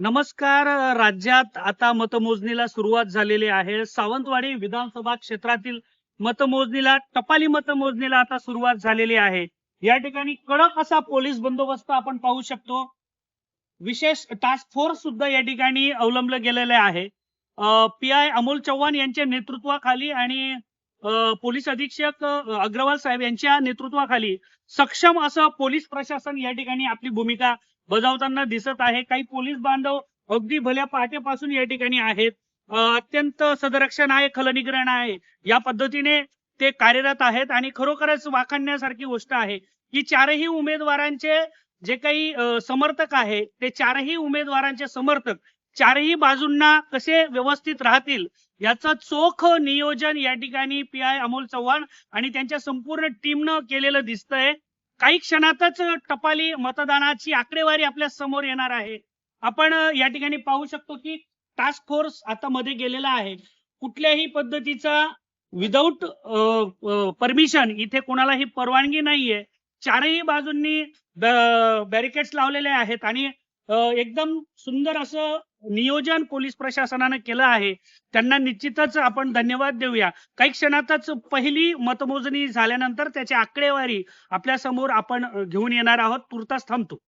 नमस्कार राज्यात आता मतमोजणीला सुरुवात झालेली आहे. सावंतवाडी विधानसभा क्षेत्रातील मतमोजणीला टपाली मतमोजणीला आता सुरुवात झालेली आहे. या ठिकाणी कडक असा पोलीस बंदोबस्त आपण पाहू शकतो. विशेष टास्क फोर्स सुद्धा या ठिकाणी अवलंबलं गेलेले आहे. पी आय अमोल चव्हाण यांच्या नेतृत्वाखाली आणि पोलीस अधीक्षक अग्रवाल साहेब यांच्या नेतृत्वाखाली सक्षम असं पोलीस प्रशासन या ठिकाणी आपली भूमिका बजावताना दिसत आहे. काही पोलीस बांधव अगदी भल्या पहाटेपासून या ठिकाणी आहेत. अत्यंत सदरक्षण आहे खलनिग्रहण आहे. या पद्धतीने ते कार्यरत आहेत आणि खरोखरच वाखाणण्यासारखी गोष्ट आहे की चारही उमेदवारांचे जे काही समर्थक आहे ते चारही उमेदवारांचे समर्थक चारही बाजूंना कसे व्यवस्थित राहतील याचं चोख नियोजन या ठिकाणी पी आय अमोल चव्हाण आणि त्यांच्या संपूर्ण टीमनं केलेलं दिसतंय. काही क्षणातच टपाली मतदानाची आकडेवारी आपल्यासमोर येणार आहे. आपण या ठिकाणी पाहू शकतो की टास्क फोर्स आता मध्ये गेलेला आहे. कुठल्याही पद्धतीचा विदाऊट परमिशन इथे कोणालाही परवानगी नाहीये. चारही बाजूंनी बॅरिकेड्स लावलेले आहेत आणि एकदम सुंदर असं नियोजन पोलीस प्रशासनानं केलं आहे. त्यांना निश्चितच आपण धन्यवाद देऊया. काही क्षणातच पहिली मतमोजणी झाल्यानंतर त्याची आकडेवारी आपल्यासमोर आपण घेऊन येणार आहोत. तुर्तास थांबतो.